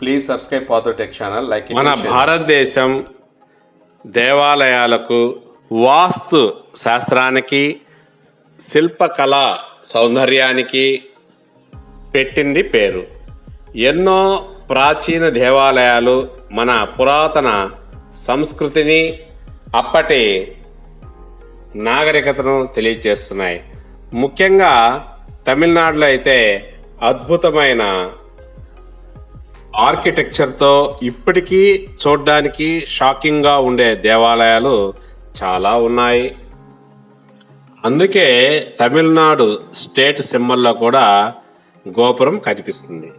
Subscribe Pato Tech channel, like it మన. భారతదేశం దేవాలయాలకు వాస్తు శాస్త్రానికి శిల్పకళ సౌందర్యానికి పెట్టింది పేరు ఎన్నో ప్రాచీన దేవాలయాలు మన పురాతన సంస్కృతిని అప్పటి నాగరికతను తెలియజేస్తున్నాయి ముఖ్యంగా తమిళనాడులో అయితే అద్భుతమైన ఆర్కిటెక్చర్తో ఇప్పటికీ చూడడానికి షాకింగ్గా ఉండే దేవాలయాలు చాలా ఉన్నాయి. అందుకే తమిళనాడు స్టేట్ సింబల్లో కూడా గోపురం కనిపిస్తుంది.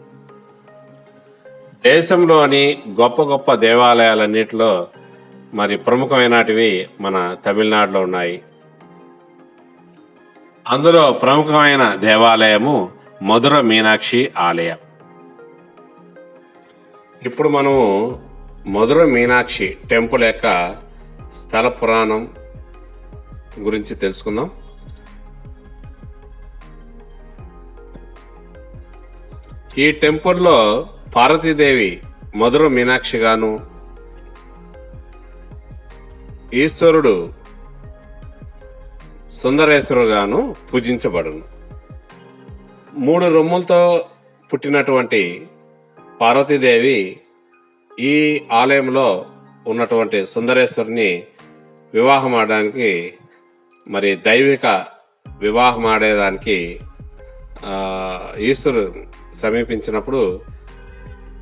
దేశంలోని గొప్ప గొప్ప దేవాలయాలన్నిటిలో మరి ప్రముఖమైనటివి మన తమిళనాడులో ఉన్నాయి. అందులో ప్రముఖమైన దేవాలయము మధుర మీనాక్షి ఆలయం. ఇప్పుడు మనము మధుర మీనాక్షి టెంపుల్ యొక్క స్థల పురాణం గురించి తెలుసుకుందాం. ఈ టెంపుల్లో పార్వతీదేవి మధుర మీనాక్షిగాను ఈశ్వరుడు సుందరేశ్వరుగాను పూజించబడును. మూడు రొమ్ములతో పుట్టినటువంటి పార్వతీదేవి ఈ ఆలయంలో ఉన్నటువంటి సుందరేశ్వరుని వివాహం ఆడడానికి మరి దైవిక వివాహం ఆడేదానికి ఈశ్వరు సమీపించినప్పుడు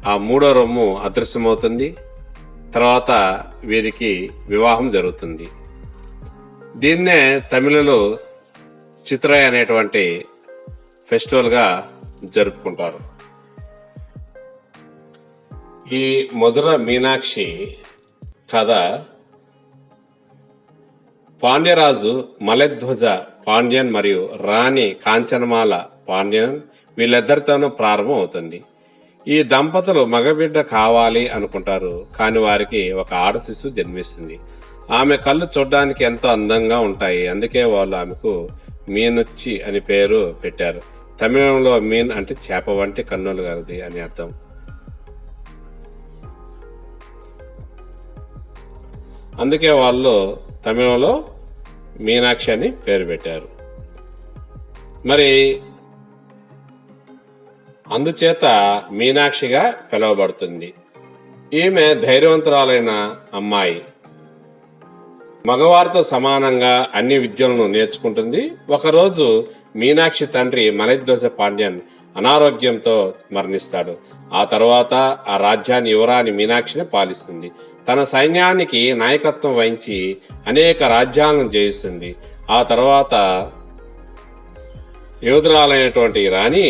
ఆ మూడో రొమ్ము అదృశ్యమవుతుంది. తర్వాత వీరికి వివాహం జరుగుతుంది. దీన్నే తమిళలో చిత్రయ అనేటువంటి ఫెస్టివల్గా జరుపుకుంటారు. ఈ మధుర మీనాక్షి కథ పాండ్యరాజు మలధ్వజ పాండ్యన్ మరియు రాణి కాంచనమాల పాండ్యన్ వీళ్ళిద్దరితోనూ ప్రారంభం అవుతుంది. ఈ దంపతులు మగబిడ్డ కావాలి అనుకుంటారు కానీ వారికి ఒక ఆడ శిశువు జన్మిస్తుంది. ఆమె కళ్ళు చూడడానికి ఎంతో అందంగా ఉంటాయి. అందుకే వాళ్ళు ఆమెకు మీనొచ్చి అని పేరు పెట్టారు. తమిళంలో మీన్ అంటే చేప వంటి కన్నులు కలది అని అర్థం. అందుకే వాళ్ళు తమిళంలో మీనాక్షి అని పేరు పెట్టారు. మరి అందుచేత మీనాక్షిగా పిలువబడుతుంది. ఈమె ధైర్యవంతురాలైన అమ్మాయి. మగవారితో సమానంగా అన్ని విద్యలను నేర్చుకుంటుంది. ఒకరోజు మీనాక్షి తండ్రి మలధ్వజ పాండ్యన్ అనారోగ్యంతో మరణిస్తాడు. ఆ తర్వాత ఆ రాజ్యాన్ని యువరాని మీనాక్షిని పాలిస్తుంది. తన సైన్యానికి నాయకత్వం వహించి అనేక రాజ్యాలను జయిస్తుంది. ఆ తర్వాత యోధురాలైనటువంటి రాణి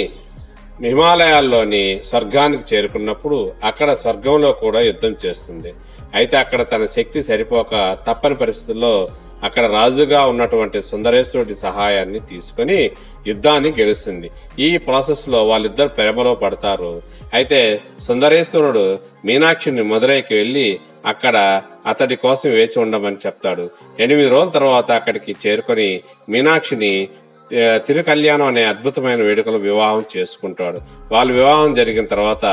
హిమాలయాల్లోని స్వర్గానికి చేరుకున్నప్పుడు అక్కడ స్వర్గంలో కూడా యుద్ధం చేస్తుంది. అయితే అక్కడ తన శక్తి సరిపోక తప్పని పరిస్థితుల్లో అక్కడ రాజుగా ఉన్నటువంటి సుందరేశ్వరుడి సహాయాన్ని తీసుకొని యుద్ధాన్ని గెలుస్తుంది. ఈ ప్రాసెస్లో వాళ్ళిద్దరు ప్రేమలో పడతారు. అయితే సుందరేశ్వరుడు మీనాక్షిని మదురైకి వెళ్ళి అక్కడ అతడి కోసం వేచి ఉండమని చెప్తాడు. ఎనిమిది రోజుల తర్వాత అక్కడికి చేరుకొని మీనాక్షిని ఏ, తిరుకల్యాణం అనే అద్భుతమైన వేడుకలు వివాహం చేసుకుంటాడు. వాళ్ళు వివాహం జరిగిన తర్వాత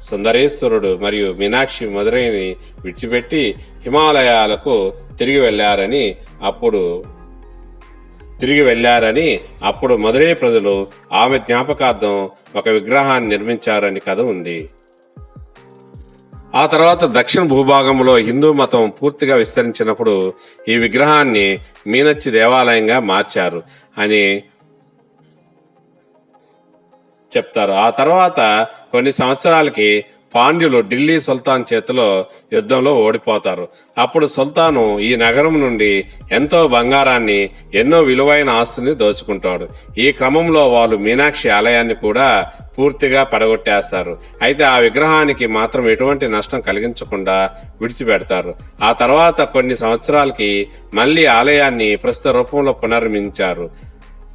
సుందరేశ్వరుడు మరియు మీనాక్షి మదురైని విడిచిపెట్టి హిమాలయాలకు తిరిగి వెళ్ళారని అప్పుడు తిరిగి వెళ్ళారని అప్పుడు మదురై ప్రజలు ఆమె జ్ఞాపకార్థం ఒక విగ్రహాన్ని నిర్మించారని కథ ఉంది. ఆ తర్వాత దక్షిణ భూభాగంలో హిందూ మతం పూర్తిగా విస్తరించినప్పుడు ఈ విగ్రహాన్ని మీనచ్చి దేవాలయంగా మార్చారు అని చెప్తారు. ఆ తర్వాత కొన్ని సంవత్సరాలకి పాండ్యులు ఢిల్లీ సుల్తాన్ చేతిలో యుద్ధంలో ఓడిపోతారు. అప్పుడు సుల్తాను ఈ నగరం నుండి ఎంతో బంగారాన్ని ఎన్నో విలువైన ఆస్తుల్ని దోచుకుంటాడు. ఈ క్రమంలో వాళ్ళు మీనాక్షి ఆలయాన్ని కూడా పూర్తిగా పడగొట్టేస్తారు. అయితే ఆ విగ్రహానికి మాత్రం ఎటువంటి నష్టం కలిగించకుండా విడిచిపెడతారు. ఆ తర్వాత కొన్ని సంవత్సరాలకి మళ్ళీ ఆలయాన్ని ప్రస్తుత రూపంలో పునర్మించారు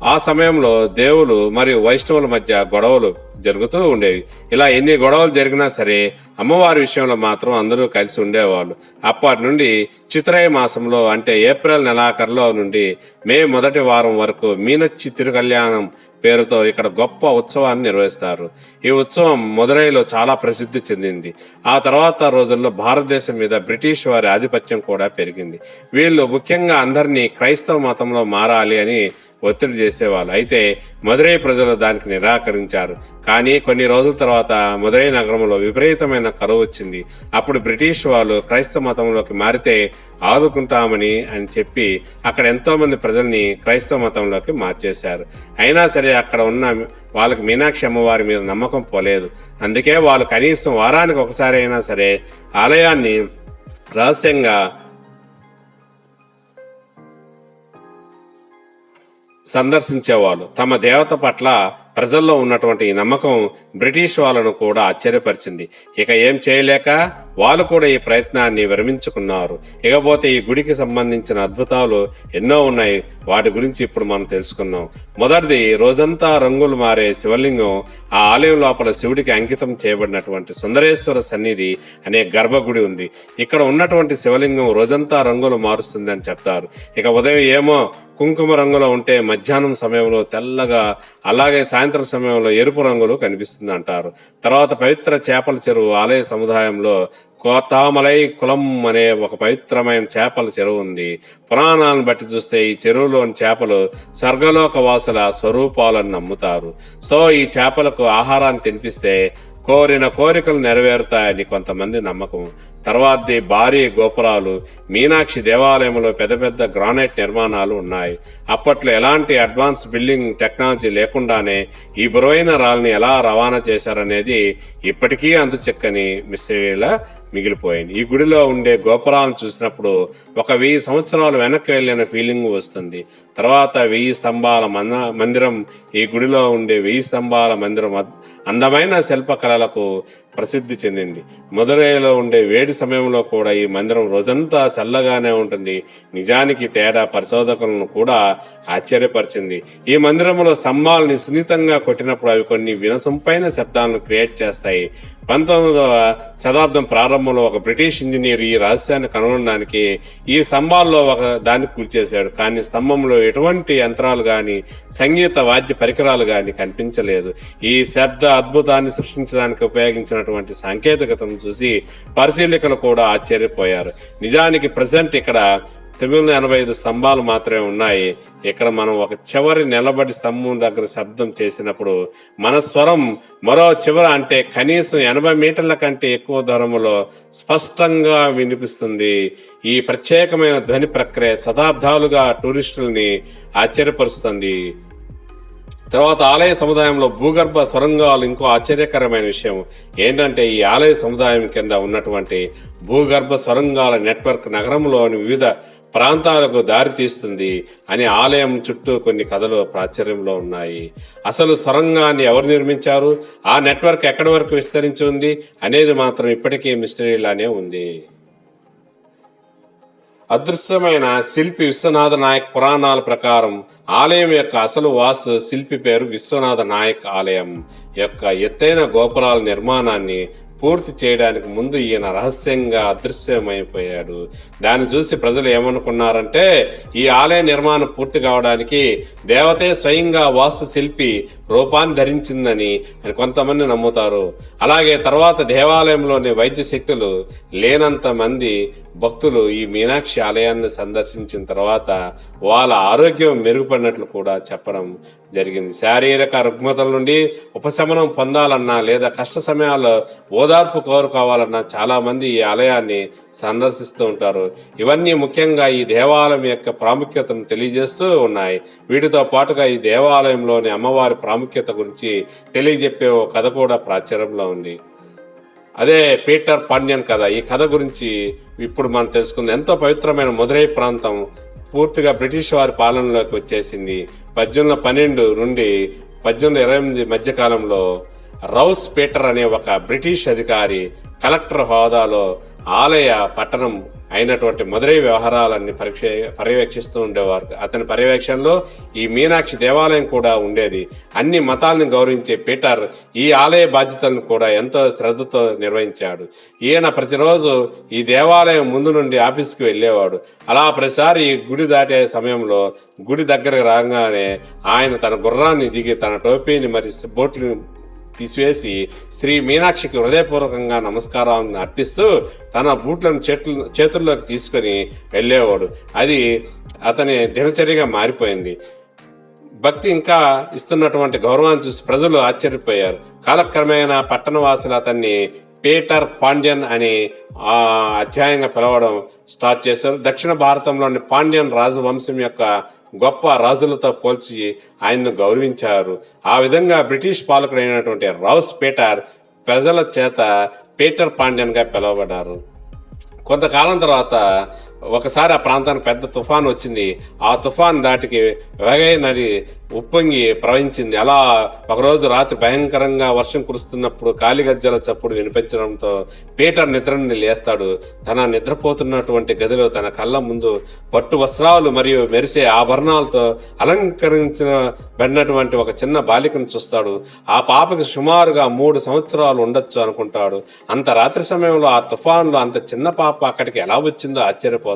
ఆ సమయంలో దేవులు మరియు వైష్ణవుల మధ్య గొడవలు జరుగుతూ ఉండేవి. ఇలా ఎన్ని గొడవలు జరిగినా సరే అమ్మవారి విషయంలో మాత్రం అందరూ కలిసి ఉండేవాళ్ళు. అప్పటి నుండి చిత్రయ మాసంలో అంటే ఏప్రిల్ నెలాఖరులో నుండి మే మొదటి వారం వరకు మీనచ్చి తిరుకల్యాణం పేరుతో ఇక్కడ గొప్ప ఉత్సవాన్ని నిర్వహిస్తారు. ఈ ఉత్సవం మదురైలో చాలా ప్రసిద్ధి చెందింది. ఆ తర్వాత రోజుల్లో భారతదేశం మీద బ్రిటిష్ వారి ఆధిపత్యం కూడా పెరిగింది. వీళ్ళు ముఖ్యంగా అందరినీ క్రైస్తవ మతంలో మారాలి అని ఒత్తిడి చేసేవాళ్ళు. అయితే మదురై ప్రజలు దానికి నిరాకరించారు. కానీ కొన్ని రోజుల తర్వాత మదురై నగరంలో విపరీతమైన కరువు వచ్చింది. అప్పుడు బ్రిటిష్ వాళ్ళు క్రైస్తవ మతంలోకి మారితే ఆదుకుంటామని అని చెప్పి అక్కడ ఎంతో మంది ప్రజల్ని క్రైస్తవ మతంలోకి మార్చేశారు. అయినా సరే అక్కడ ఉన్న వాళ్ళకి మీనాక్షి అమ్మవారి మీద నమ్మకం పోలేదు. అందుకే వాళ్ళు కనీసం వారానికి ఒకసారి అయినా సరే ఆలయాన్ని రహస్యంగా సందర్శించేవాళ్ళు. తమ దేవత పట్ల ప్రజల్లో ఉన్నటువంటి ఈ నమ్మకం బ్రిటిష్ వాళ్ళను కూడా ఆశ్చర్యపరిచింది. ఇక ఏం చేయలేక వాళ్ళు కూడా ఈ ప్రయత్నాన్ని విరమించుకున్నారు. ఇకపోతే ఈ గుడికి సంబంధించిన అద్భుతాలు ఎన్నో ఉన్నాయి. వాటి గురించి ఇప్పుడు మనం తెలుసుకుందాం. మొదటిది రోజంతా రంగులు మారే శివలింగం. ఆ ఆలయం లోపల శివుడికి అంకితం చేయబడినటువంటి సుందరేశ్వర సన్నిధి అనే గర్భగుడి ఉంది. ఇక్కడ ఉన్నటువంటి శివలింగం రోజంతా రంగులు మారుస్తుంది అని చెప్తారు. ఇక ఉదయం ఏమో కుంకుమ రంగులో ఉంటే మధ్యాహ్నం సమయంలో తెల్లగా అలాగే సాయంత్రం సమయంలో ఎరుపు రంగులు కనిపిస్తుంది అంటారు తర్వాత పవిత్ర చేపల చెరువు ఆలయ సముదాయంలో కోతామలై కులం అనే ఒక పవిత్రమైన చేపల చెరువు ఉంది. పురాణాలను బట్టి చూస్తే ఈ చెరువులోని చేపలు స్వర్గలోక వాసుల స్వరూపాలను నమ్ముతారు. సో ఈ చేపలకు ఆహారాన్ని తినిపిస్తే కోరిన కోరికలు నెరవేరుతాయని కొంతమంది నమ్మకం. తర్వాతది భారీ గోపురాలు మీనాక్షి దేవాలయంలో పెద్ద పెద్ద గ్రానైట్ నిర్మాణాలు ఉన్నాయి. అప్పట్లో ఎలాంటి అడ్వాన్స్ బిల్డింగ్ టెక్నాలజీ లేకుండానే ఈ బురువైన రాళ్ళని ఎలా రవాణా చేశారనేది ఇప్పటికీ అంతు చెక్కని మిస్టరీలా మిగిలిపోయింది. ఈ గుడిలో ఉండే గోపురాలను చూసినప్పుడు ఒక వెయ్యి సంవత్సరాలు వెనక్కి వెళ్ళిన ఫీలింగ్ వస్తుంది. తర్వాత వెయ్యి స్తంభాల మందిరం ఈ గుడిలో ఉండే వెయ్యి స్తంభాల మందిరం అందమైన శిల్పకళలకు ప్రసిద్ధి చెందింది. మదురైలో ఉండే వేడి సమయంలో కూడా ఈ మందిరం రోజంతా చల్లగానే ఉంటుంది. నిజానికి తేడా పరిశోధకులను కూడా ఆశ్చర్యపరిచింది. ఈ మందిరంలో స్తంభాలని సున్నితంగా కొట్టినప్పుడు అవి కొన్ని వినసొంపైన శబ్దాలను క్రియేట్ చేస్తాయి. పంతొమ్మిదవ శతాబ్దం ప్రారంభంలో ఒక బ్రిటిష్ ఇంజనీర్ ఈ రహస్యాన్ని కనుగొనడానికి ఈ స్తంభాల్లో ఒక దాన్ని కూల్చేశాడు. కానీ స్తంభంలో ఎటువంటి యంత్రాలు కానీ సంగీత వాద్య పరికరాలు కానీ కనిపించలేదు. ఈ శబ్ద అద్భుతాన్ని సృష్టించడానికి ఉన్నటువంటి సాంకేతికతను చూసి పరిశీలకులు కూడా ఆశ్చర్యపోయారు. నిజానికి ప్రజెంట్ ఇక్కడ తొమ్మిది వందల ఎనభై ఐదు స్తంభాలు మాత్రమే ఉన్నాయి. ఇక్కడ మనం ఒక చివరి నిలబడి స్తంభం దగ్గర శబ్దం చేసినప్పుడు మన స్వరం మరో చివర అంటే కనీసం ఎనభై మీటర్ల కంటే ఎక్కువ దూరంలో స్పష్టంగా వినిపిస్తుంది. ఈ ప్రత్యేకమైన ధ్వని ప్రక్రియ శతాబ్దాలుగా టూరిస్టులని ఆశ్చర్యపరుస్తుంది. తర్వాత ఆలయ సముదాయంలో భూగర్భ సొరంగాలు ఇంకో ఆశ్చర్యకరమైన విషయం. ఏంటంటే ఈ ఆలయ సముదాయం కింద ఉన్నటువంటి భూగర్భ సొరంగాల నెట్వర్క్ నగరంలోని వివిధ ప్రాంతాలకు దారితీస్తుంది అని ఆలయం చుట్టూ కొన్ని కథలు ప్రాచుర్యంలో ఉన్నాయి. అసలు సొరంగాన్ని ఎవరు నిర్మించారు? ఆ నెట్వర్క్ ఎక్కడి వరకు విస్తరించి ఉంది? అనేది మాత్రం ఇప్పటికీ మిస్టరీలానే ఉంది. అదృశ్యమైన శిల్పి విశ్వనాథ నాయక్ పురాణాల ప్రకారం ఆలయం యొక్క అసలు వాసు శిల్పి పేరు విశ్వనాథ నాయక్ ఆలయం యొక్క ఎత్తైన గోపురాల నిర్మాణాన్ని పూర్తి చేయడానికి ముందు ఈయన రహస్యంగా అదృశ్యమైపోయాడు. దాన్ని చూసి ప్రజలు ఏమనుకున్నారంటే ఈ ఆలయ నిర్మాణం పూర్తి కావడానికి దేవతే స్వయంగా వాస్తు శిల్పి రూపాన్ని ధరించిందని అని కొంతమంది నమ్ముతారు. అలాగే తర్వాత దేవాలయంలోని వైద్య శక్తులు లేనంత మంది భక్తులు ఈ మీనాక్షి ఆలయాన్ని సందర్శించిన తర్వాత వాళ్ళ ఆరోగ్యం మెరుగుపడినట్లు కూడా చెప్పడం జరిగింది. శారీరక రుగ్మతల నుండి ఉపశమనం పొందాలన్నా లేదా కష్ట సమయాల్లో ఓదార్పు కోరుకోవాలన్నా చాలా మంది ఈ ఆలయాన్ని సందర్శిస్తూ ఉంటారు. ఇవన్నీ ముఖ్యంగా ఈ దేవాలయం యొక్క ప్రాముఖ్యతను తెలియజేస్తూ ఉన్నాయి. వీటితో పాటుగా ఈ దేవాలయంలోని అమ్మవారి ప్రాముఖ్యత గురించి తెలియజెప్పే ఓ కథ కూడా ప్రాచుర్యంలో ఉంది. అదే పీటర్ పాండ్యన్ కథ. ఈ కథ గురించి ఇప్పుడు మనం తెలుసుకుంది. ఎంతో పవిత్రమైన మధురై ప్రాంతం పూర్తిగా బ్రిటిష్ వారి పాలనలోకి వచ్చేసింది. పద్దెనిమిది పన్నెండు నుండి పద్దెనిమిది ఇరవై ఎనిమిది మధ్యకాలంలో రౌస్ పీటర్ అనే ఒక బ్రిటిష్ అధికారి కలెక్టర్ హోదాలో ఆలయ పట్టణం అయినటువంటి మదురై వ్యవహారాలన్నీ పరీక్ష పర్యవేక్షిస్తూ ఉండేవారు. అతని పర్యవేక్షణలో ఈ మీనాక్షి దేవాలయం కూడా ఉండేది. అన్ని మతాలను గౌరవించే పీటర్ ఈ ఆలయ బాధ్యతలను కూడా ఎంతో శ్రద్ధతో నిర్వహించాడు. ఈయన ప్రతిరోజు ఈ దేవాలయం ముందు నుండి ఆఫీస్కి వెళ్ళేవాడు. అలా ప్రతిసారి ఈ గుడి దాటే సమయంలో గుడి దగ్గరకు రాగానే ఆయన తన గుర్రాన్ని దిగి తన టోపీని మరి బోట్లు తీసివేసి శ్రీ మీనాక్షికి హృదయపూర్వకంగా నమస్కారం అర్పిస్తూ తన బూట్లను చేతులు చేతుల్లోకి తీసుకొని వెళ్ళేవాడు. అది అతని దినచర్యగా మారిపోయింది. భక్తి ఇంకా ఇస్తున్నటువంటి గౌరవాన్ని చూసి ప్రజలు ఆశ్చర్యపోయారు. కాలక్రమేణా పట్టణవాసులు అతన్ని పీటర్ పాండ్యన్ అని ఆ అధ్యాయంగా పిలవడం స్టార్ట్ చేశారు. దక్షిణ భారతంలోని పాండ్యన్ రాజవంశం యొక్క గొప్ప రాజులతో పోల్చి ఆయన్ను గౌరవించారు. ఆ విధంగా బ్రిటిష్ పాలకుడైనటువంటి రౌస్ పీటర్ ప్రజల చేత పీటర్ పాండ్యన్గా పిలువబడ్డారు. కొంతకాలం తర్వాత ఒకసారి ఆ ప్రాంతానికి పెద్ద తుఫాన్ వచ్చింది. ఆ తుఫాన్ దాటికి వెగై నది ఉప్పొంగి ప్రవహించింది. అలా ఒకరోజు రాత్రి భయంకరంగా వర్షం కురుస్తున్నప్పుడు కాలిగజ్జల చప్పుడు వినిపించడంతో పీటర్ నిద్రని లేస్తాడు. తన నిద్రపోతున్నటువంటి గదిలో తన కళ్ళ ముందు పట్టు వస్త్రాలు మరియు మెరిసే ఆభరణాలతో అలంకరించిన బడినటువంటి ఒక చిన్న బాలికను చూస్తాడు. ఆ పాపకి సుమారుగా మూడు సంవత్సరాలు ఉండొచ్చు అనుకుంటాడు. అంత రాత్రి సమయంలో ఆ తుఫాన్లో అంత చిన్న పాప అక్కడికి ఎలా వచ్చిందో ఆశ్చర్యపోతాడు.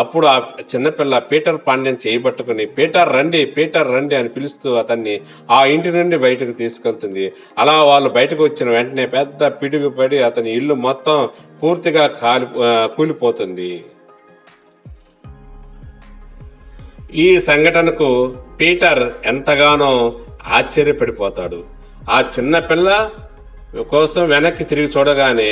అప్పుడు ఆ చిన్నపిల్ల పీటర్ పాండ్యం చేయబట్టుకుని పీటర్ రండి పీటర్ రండి అని పిలుస్తూ అతన్ని ఆ ఇంటి నుండి బయటకు తీసుకెళ్తుంది. అలా వాళ్ళు బయటకు వచ్చిన వెంటనే పెద్ద పిడుగు పడి అతని ఇల్లు మొత్తం పూర్తిగా కాలి కూలిపోతుంది. ఈ సంఘటనకు పీటర్ ఎంతగానో ఆశ్చర్యపడిపోతాడు. ఆ చిన్న పిల్ల కోసం వెనక్కి తిరిగి చూడగానే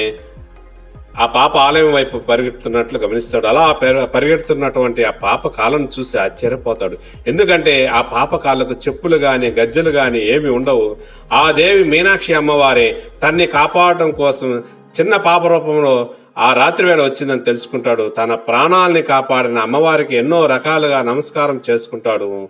ఆ పాప ఆలయం వైపు పరిగెడుతున్నట్లు గమనిస్తాడు. అలా పరిగెడుతున్నటువంటి ఆ పాప కాలను చూసి ఆశ్చర్యపోతాడు. ఎందుకంటే ఆ పాప కాళ్ళకు చెప్పులు గాని గజ్జలు గాని ఏమి ఉండవు. ఆ దేవి మీనాక్షి అమ్మవారే తన్ని కాపాడటం కోసం చిన్న పాప రూపంలో ఆ రాత్రి వేళ వచ్చిందని తెలుసుకుంటాడు. తన ప్రాణాల్ని కాపాడిన అమ్మవారికి ఎన్నో రకాలుగా నమస్కారం చేసుకుంటాడు.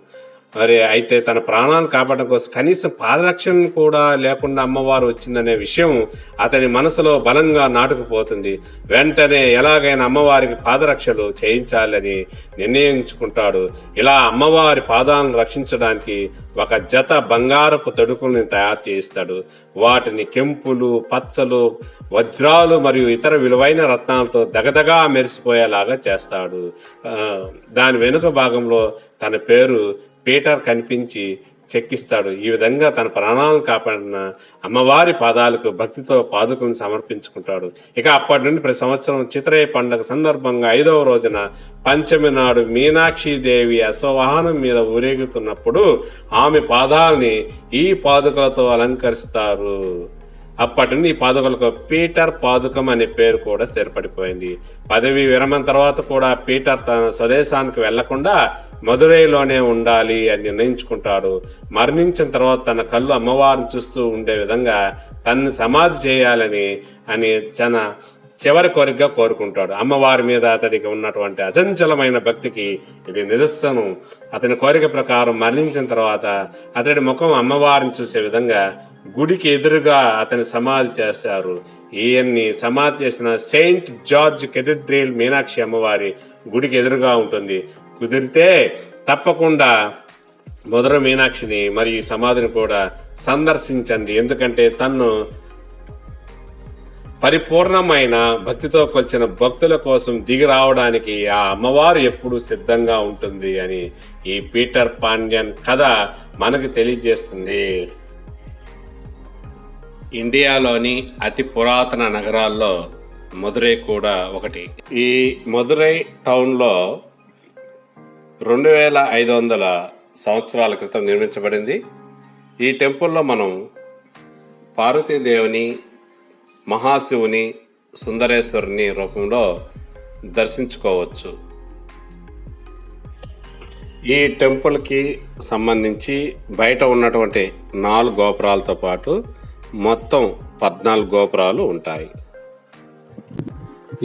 మరి అయితే తన ప్రాణాలను కాపాడడం కోసం కనీసం పాదరక్షణ కూడా లేకుండా అమ్మవారు వచ్చిందనే విషయం అతని మనసులో బలంగా నాటుకుపోతుంది. వెంటనే ఎలాగైనా అమ్మవారికి పాదరక్షలు చేయించాలని నిర్ణయించుకుంటాడు. ఇలా అమ్మవారి పాదాలను రక్షించడానికి ఒక జత బంగారపు తడుకుల్ని తయారు చేయిస్తాడు. వాటిని కెంపులు పచ్చలు వజ్రాలు మరియు ఇతర విలువైన రత్నాలతో దగదగా మెరిసిపోయేలాగా చేస్తాడు. దాని వెనుక భాగంలో తన పేరు పీటర్ కనిపించి చెక్కిస్తాడు. ఈ విధంగా తన ప్రాణాలను కాపాడిన అమ్మవారి పాదాలకు భక్తితో పాదుకుని సమర్పించుకుంటాడు. ఇక అప్పటి నుండి ప్రతి సంవత్సరం చిత్రయ్య పండుగ సందర్భంగా ఐదవ రోజున పంచమి నాడు మీనాక్షి దేవి అశ్వవాహనం మీద ఊరేగుతున్నప్పుడు ఆమె పాదాలని ఈ పాదుకలతో అలంకరిస్తారు. అప్పటి నుండి ఈ పాదుకలకు పీటర్ పాదుకం అనే పేరు కూడా స్థిరపడిపోయింది. పదవి విరమణ తర్వాత కూడా పీటర్ తన స్వదేశానికి వెళ్ళకుండా మదురైలోనే ఉండాలి అని నిర్ణయించుకుంటాడు. మరణించిన తర్వాత తన కళ్ళు అమ్మవారిని చూస్తూ ఉండే విధంగా తనని సమాధి చేయాలని అని తన చివరి కోరికగా కోరుకుంటాడు. అమ్మవారి మీద అతడికి ఉన్నటువంటి అచంచలమైన భక్తికి ఇది నిదర్శనం. అతని కోరిక ప్రకారం మరణించిన తర్వాత అతడి ముఖం అమ్మవారిని చూసే విధంగా గుడికి ఎదురుగా అతని సమాధి చేశారు. ఈయన్ని సమాధి చేసిన సెయింట్ జార్జ్ కెథిడ్రేల్ మీనాక్షి అమ్మవారి గుడికి ఎదురుగా ఉంటుంది. కుదిరితే తప్పకుండా మధుర మీనాక్షిని మరియు సమాధిని కూడా సందర్శించండి. ఎందుకంటే తన్ను పరిపూర్ణమైన భక్తితో కొలిచిన భక్తుల కోసం దిగి రావడానికి ఆ అమ్మవారు ఎప్పుడు సిద్ధంగా ఉంటుంది అని ఈ పీటర్ పాండ్యన్ కథ మనకు తెలియజేస్తుంది. ఇండియాలోని అతి పురాతన నగరాల్లో మదురై కూడా ఒకటి. ఈ మదురై టౌన్లో రెండు వేల ఐదు వందల సంవత్సరాల క్రితం నిర్మించబడింది. ఈ టెంపుల్లో మనం పార్వతీదేవిని మహాశివుని సుందరేశ్వరుని రూపంలో దర్శించుకోవచ్చు. ఈ టెంపుల్కి సంబంధించి బయట ఉన్నటువంటి నాలుగు గోపురాలతో పాటు మొత్తం పద్నాలుగు గోపురాలు ఉంటాయి.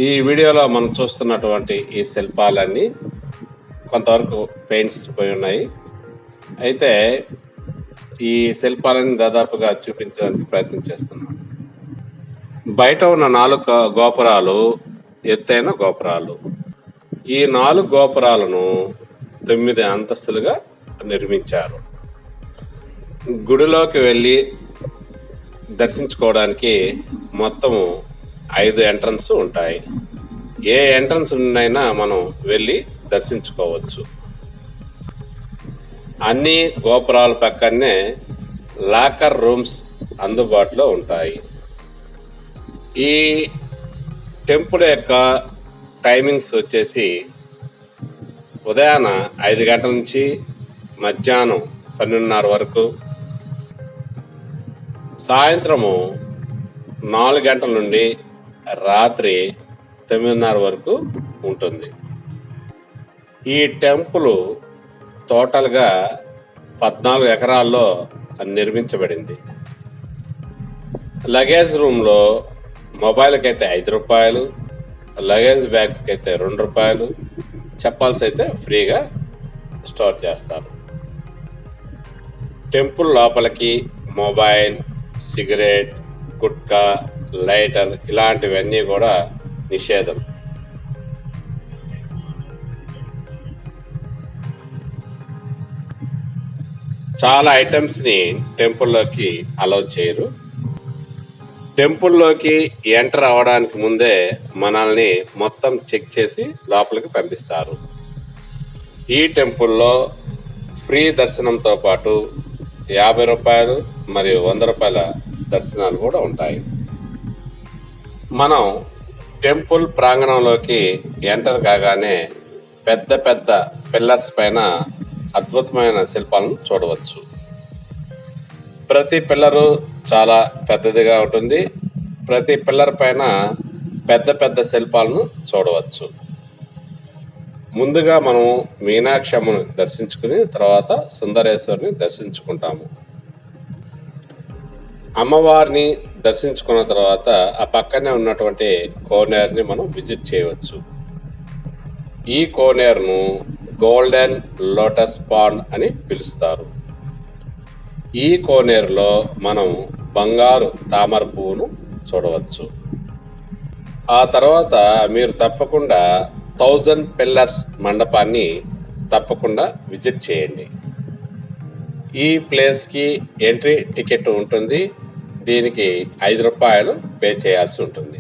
ఈ వీడియోలో మనం చూస్తున్నటువంటి ఈ శిల్పాలన్నీ కొంతవరకు పెయింట్స్ పోయి ఉన్నాయి. అయితే ఈ శిల్పాలని దాదాపుగా చూపించడానికి ప్రయత్నం చేస్తున్నాను బయట ఉన్న నాలుగు గోపురాలు ఎత్తైన గోపురాలు. ఈ నాలుగు గోపురాలను తొమ్మిది అంతస్తులుగా నిర్మించారు. గుడిలోకి వెళ్ళి దర్శించుకోవడానికి మొత్తము ఐదు ఎంట్రన్స్ ఉంటాయి. ఏ ఎంట్రన్స్ నుండైనా మనం వెళ్ళి దర్శించుకోవచ్చు. అన్ని గోపురాల పక్కనే లాకర్ రూమ్స్ అందుబాటులో ఉంటాయి. ఈ టెంపుల్ యొక్క టైమింగ్స్ వచ్చేసి ఉదయాన ఐదు గంటల నుంచి మధ్యాహ్నం పన్నెండున్నర వరకు సాయంత్రము నాలుగు గంటల నుండి రాత్రి తొమ్మిదిన్నర వరకు ఉంటుంది. ఈ టెంపుల్ టోటల్గా పద్నాలుగు ఎకరాల్లో నిర్మించబడింది. లగేజ్ రూమ్లో మొబైల్కి అయితే ఐదు రూపాయలు లగేజ్ బ్యాగ్స్కి అయితే రెండు రూపాయలు చెప్పాల్సి అయితే ఫ్రీగా స్టోర్ చేస్తారు. టెంపుల్ లోపలికి మొబైల్ సిగరెట్ గుట్కా లైటర్ ఇలాంటివన్నీ కూడా నిషేధం. చాలా ఐటమ్స్ని టెంపుల్లోకి అలౌ చేయరు. టెంపుల్లోకి ఎంటర్ అవడానికి ముందే మనల్ని మొత్తం చెక్ చేసి లోపలికి పంపిస్తారు. ఈ టెంపుల్లో ఫ్రీ దర్శనంతో పాటు యాభై రూపాయలు మరియు వంద రూపాయల దర్శనాలు కూడా ఉంటాయి. మనం టెంపుల్ ప్రాంగణంలోకి ఎంటర్ కాగానే పెద్ద పెద్ద పిల్లర్స్ పైన అద్భుతమైన శిల్పాలను చూడవచ్చు. ప్రతి పిల్లరు చాలా పెద్దదిగా ఉంటుంది. ప్రతి పిల్లర్ పైన పెద్ద పెద్ద శిల్పాలను చూడవచ్చు. ముందుగా మనం మీనాక్షి అమ్మను దర్శించుకుని తర్వాత సుందరేశ్వరిని దర్శించుకుంటాము. అమ్మవారిని దర్శించుకున్న తర్వాత ఆ పక్కనే ఉన్నటువంటి కోనేరుని మనం విజిట్ చేయవచ్చు. ఈ కోనేరును గోల్డెన్ లోటస్ పాండ్ అని పిలుస్తారు. ఈ కోనేరులో మనం బంగారు తామర పువ్వును చూడవచ్చు. ఆ తర్వాత మీరు తప్పకుండా థౌజండ్ పిల్లర్స్ మండపాన్ని తప్పకుండా విజిట్ చేయండి. ఈ ప్లేస్కి ఎంట్రీ టికెట్ ఉంటుంది. దీనికి ఐదు రూపాయలు పే చేయాల్సి ఉంటుంది.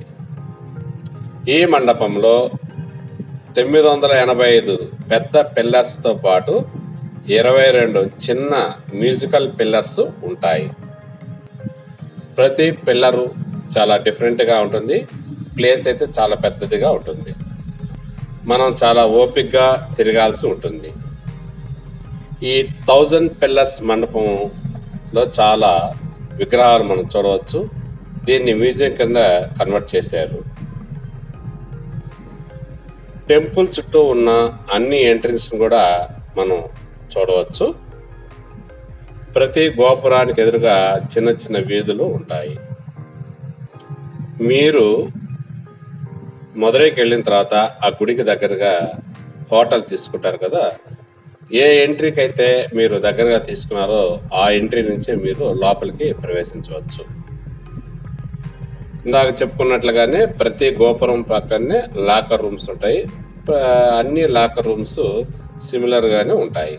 ఈ మండపంలో తొమ్మిది వందల ఎనభై ఐదు పెద్ద పిల్లర్స్తో పాటు ఇరవై రెండు చిన్న మ్యూజికల్ పిల్లర్స్ ఉంటాయి. ప్రతి పిల్లరు చాలా డిఫరెంట్గా ఉంటుంది. ప్లేస్ అయితే చాలా పెద్దదిగా ఉంటుంది. మనం చాలా ఓపిక్గా తిరగాల్సి ఉంటుంది. ఈ థౌజండ్ పిల్లర్స్ మండపంలో చాలా విగ్రహాలు మనం చూడవచ్చు. దీన్ని మ్యూజియం కింద కన్వర్ట్ చేశారు. టెంపుల్ చుట్టూ ఉన్న అన్ని ఎంట్రన్స్ కూడా మనం చూడవచ్చు. ప్రతి గోపురానికి ఎదురుగా చిన్న చిన్న వీధులు ఉంటాయి. మీరు మదురైకి వెళ్ళిన తర్వాత ఆ గుడికి దగ్గరగా హోటల్ తీసుకుంటారు కదా. ఏ ఎంట్రీకి అయితే మీరు దగ్గరగా తీసుకున్నారో ఆ ఎంట్రీ నుంచే మీరు లోపలికి ప్రవేశించవచ్చు. ఇందాక చెప్పుకున్నట్లుగానే ప్రతి గోపురం పక్కనే లాకర్ రూమ్స్ ఉంటాయి. అన్ని లాకర్ రూమ్స్ సిమిలర్గానే ఉంటాయి.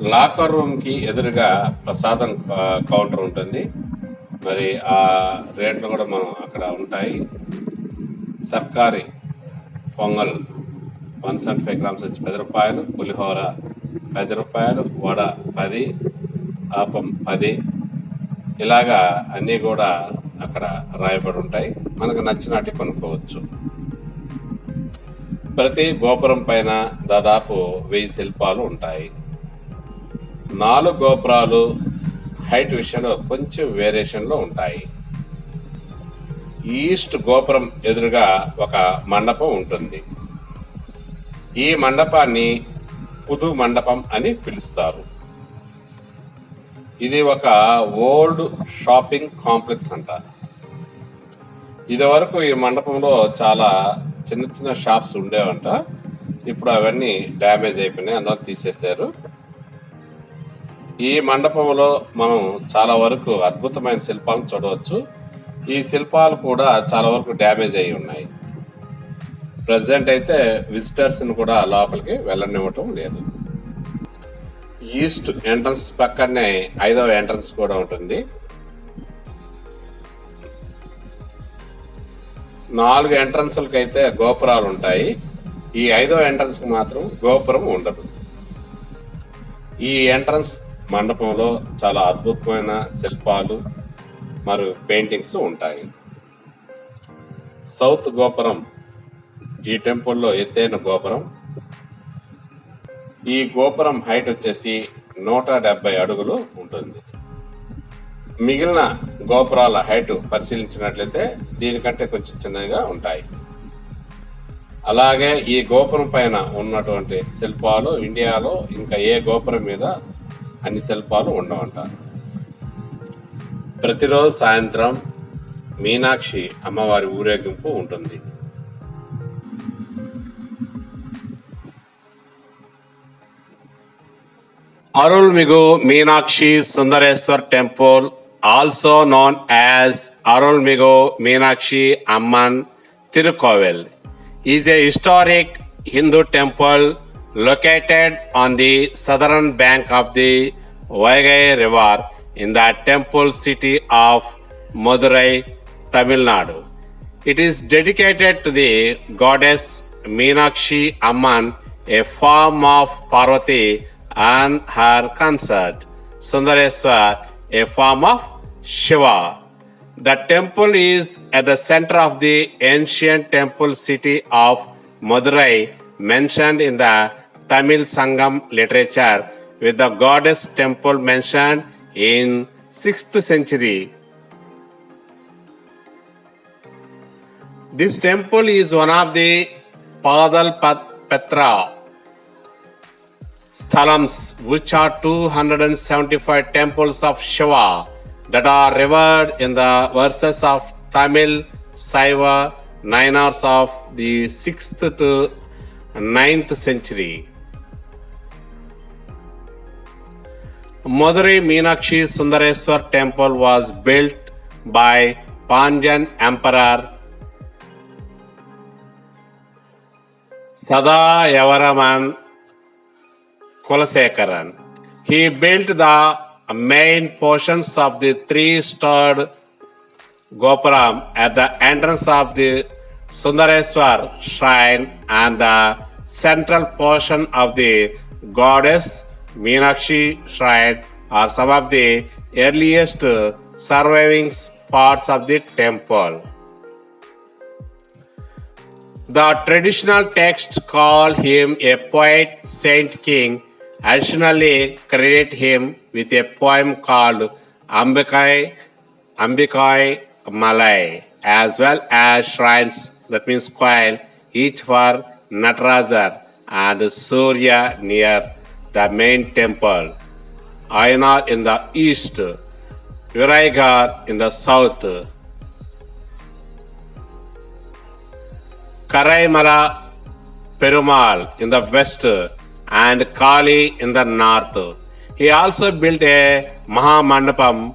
లాకర్ రూమ్కి ఎదురుగా ప్రసాదం కౌంటర్ ఉంటుంది. మరి ఆ రేట్లు కూడా మనం అక్కడ ఉంటాయి. సర్కారీ Pongal one seventy five grams వచ్చి పది రూపాయలు పులిహోర పది రూపాయలు వడ పది ఆపం పది. ఇలాగా అన్నీ కూడా అక్కడ రాయబడి ఉంటాయి. మనకు నచ్చినట్టు కొనుక్కోవచ్చు. ప్రతి గోపురం పైన దాదాపు వెయ్యి శిల్పాలు ఉంటాయి. నాలుగు గోపురాలు హైట్ విషయంలో కొంచెం వేరియేషన్లో ఉంటాయి. ఈస్ట్ గోపురం ఎదురుగా ఒక మండపం ఉంటుంది. ఈ మండపాన్ని పుదు మండపం అని పిలుస్తారు. ఇది ఒక ఓల్డ్ షాపింగ్ కాంప్లెక్స్ అంట. ఇది వరకు ఈ మండపంలో చాలా చిన్న చిన్న షాప్స్ ఉండేవంట. ఇప్పుడు అవన్నీ డ్యామేజ్ అయిపోయినాయి అందువల్ల తీసేశారు. ఈ మండపంలో మనం చాలా వరకు అద్భుతమైన శిల్పాలను చూడవచ్చు. ఈ శిల్పాలు కూడా చాలా వరకు డ్యామేజ్ అయి ఉన్నాయి. ప్రజెంట్ అయితే విజిటర్స్ని కూడా లోపలికి వెళ్ళనివ్వటం లేదు. ఈస్ట్ ఎంట్రన్స్ పక్కనే ఐదవ ఎంట్రన్స్ కూడా ఉంటుంది. నాలుగు ఎంట్రన్స్లకైతే అయితే గోపురాలు ఉంటాయి. ఈ ఐదో ఎంట్రన్స్కి మాత్రం గోపురం ఉండదు. ఈ ఎంట్రన్స్ మండపంలో చాలా అద్భుతమైన శిల్పాలు మరియు పెయింటింగ్స్ ఉంటాయి. సౌత్ గోపురం ఈ టెంపుల్లో ఎత్తైన గోపురం. ఈ గోపురం హైట్ వచ్చేసి నూట డెబ్బై అడుగులు ఉంటుంది. మిగిలిన గోపురాల హైట్ పరిశీలించినట్లయితే దీనికంటే కొంచెం చిన్నగా ఉంటాయి. అలాగే ఈ గోపురం పైన ఉన్నటువంటి శిల్పాలు ఇండియాలో ఇంకా ఏ గోపురం మీద అన్ని శిల్పాలు ఉండవంటారు ప్రతిరోజు సాయంత్రం మీనాక్షి అమ్మవారి ఊరేగింపు ఉంటుంది. Arulmigu Meenakshi Sundareswar temple also known as Arulmigu Meenakshi Amman Thirukovil is a historic Hindu temple located on the southern bank of the Vaigai River in the temple city of Madurai, Tamil Nadu. It is dedicated to the goddess Meenakshi Amman, a form of Parvati, and her consort Sundareswar, a form of Shiva. The temple is at the center of the ancient temple city of Madurai, mentioned in the Tamil Sangam literature, with the goddess temple mentioned in 6th century. This temple is one of the Padal Petra sthalams, which are 275 temples of Shiva that are revered in the verses of Tamil Saiva Nainars of the 6th to 9th century. Madurai Meenakshi Sundareswar temple was built by Pandyan Emperor Sadayavaraman Kulasekaran. He built the main portions of the three-storied Gopuram at the entrance of the Sundareswar shrine and the central portion of the goddess Meenakshi shrine are some of the earliest surviving parts of the temple. The traditional texts call him a poet saint king, additionally credit him with a poem called Ambikai, Ambikai Malay, as well as shrines, that means coil, each for Natarajar and Surya near the main temple, Ayanar in the east, Viraigar in the south, Karaimala Perumal in the west and Kali in the north. He also built a Mahamandapam.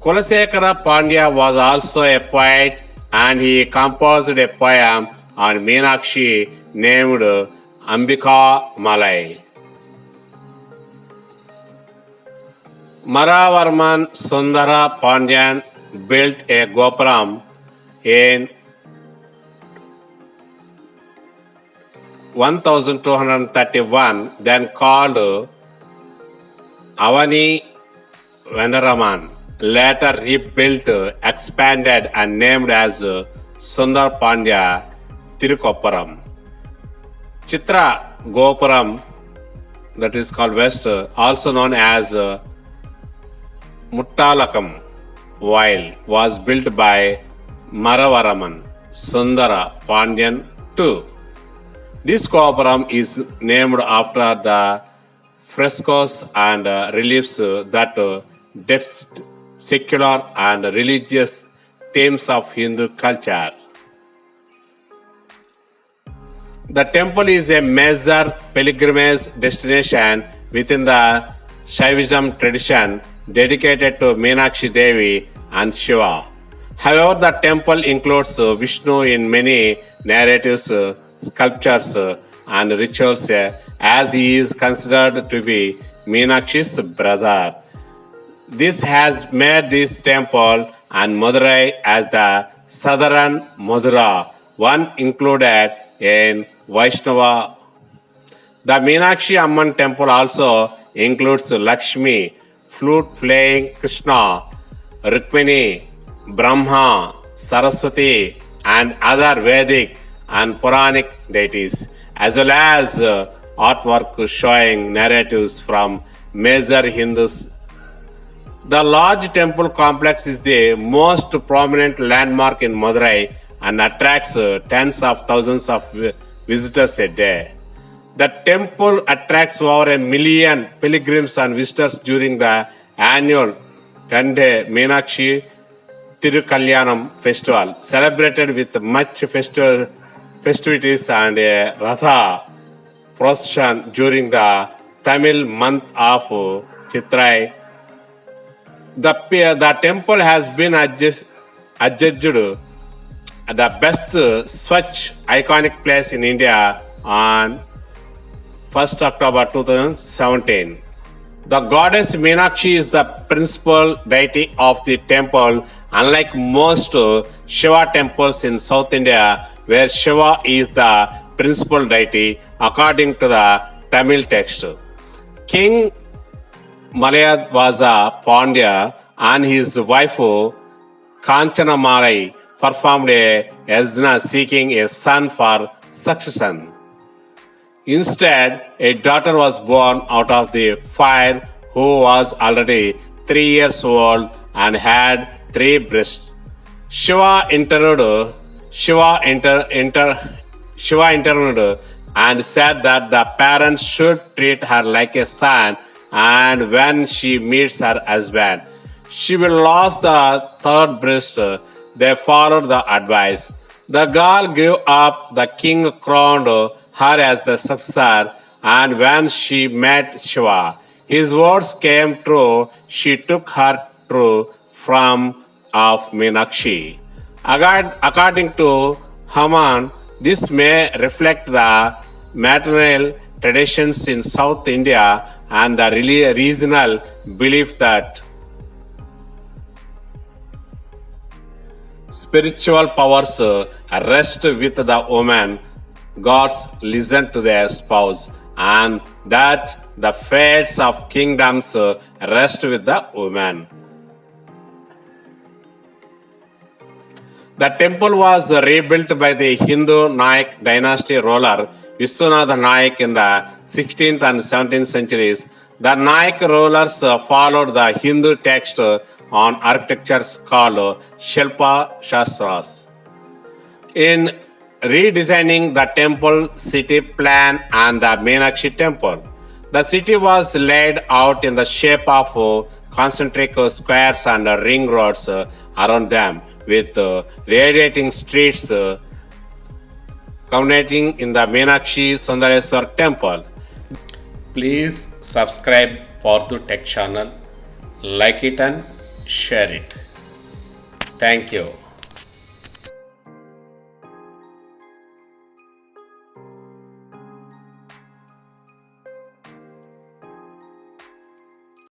Kulasekara Pandya was also a poet and he composed a poem on Meenakshi named Ambika Malai. Maravarman Sundara Pandyan built a Gopuram in 1231, then called Avani Veneraman, later rebuilt, expanded, and named as Sundar Pandya Tirukopparam. Chitra Gopuram, that is called West, also known as Muttalakam, while was built by Maravaraman Sundara Pandyan too. This Gopuram is named after the frescoes and uh, reliefs uh, that uh, depict secular and religious themes of Hindu culture. The temple is a major pilgrimage destination within the Shaivism tradition dedicated to Meenakshi Devi and Shiva. However, the temple includes Vishnu in many narratives, sculptures, and rituals, as he is considered to be Meenakshi's brother. This has made this temple and Madurai as the southern Madura, one included in Vaishnava. The Meenakshi Amman temple also includes Lakshmi, flute playing Krishna, Rukmini, Brahma, Saraswati, and other Vedic and Puranic deities, as well as artwork showing narratives from major Hindus the large temple complex is the most prominent landmark in Madurai and attracts tens of thousands of visitors a day. The temple attracts over a million pilgrims and visitors during the annual 10 day Meenakshi Tirukalyanam festival, celebrated with much festival, festivities and a Ratha procession during the Tamil month of Chitrai the, pe- the temple has been adjust, adjudged the best uh, Swachh iconic place in India on 1st October 2017. The goddess Meenakshi is the principal deity of the temple, unlike most Shiva temples in South India, where Shiva is the principal deity according to the Tamil text. King Malayadvaja Pandya and his wife Kanchana Malai performed a yajna seeking a son for succession. Instead, a daughter was born out of the fire who was already three years old and had three breasts. Shiva intervened, Shiva inter, inter, Shiva intervened and said that the parents should treat her like a son and when she meets her husband, she will lose the third breast. They followed the advice. The girl grew up, the king crowned her as the successor, and when she met Shiva, his words came true. She took her true from of Meenakshi. According according to Haman, this may reflect the maternal traditions in South India and the regional belief that spiritual powers uh, rest with the woman, gods listen to their spouse, and that the fates of kingdoms uh, rest with the woman. The temple was rebuilt by the Hindu Nayak dynasty ruler Vishwanath Nayak in the 16th and 17th centuries. The Nayak rulers uh, followed the Hindu text on architecture called uh, Shilpa Shastras. In redesigning the temple city plan and the Meenakshi temple, the city was laid out in the shape of uh, concentric uh, squares and uh, ring roads uh, around them with uh, radiating streets uh, culminating in the Meenakshi Sundareswar temple. Please subscribe for the Tech channel, like it and share it. Thank you.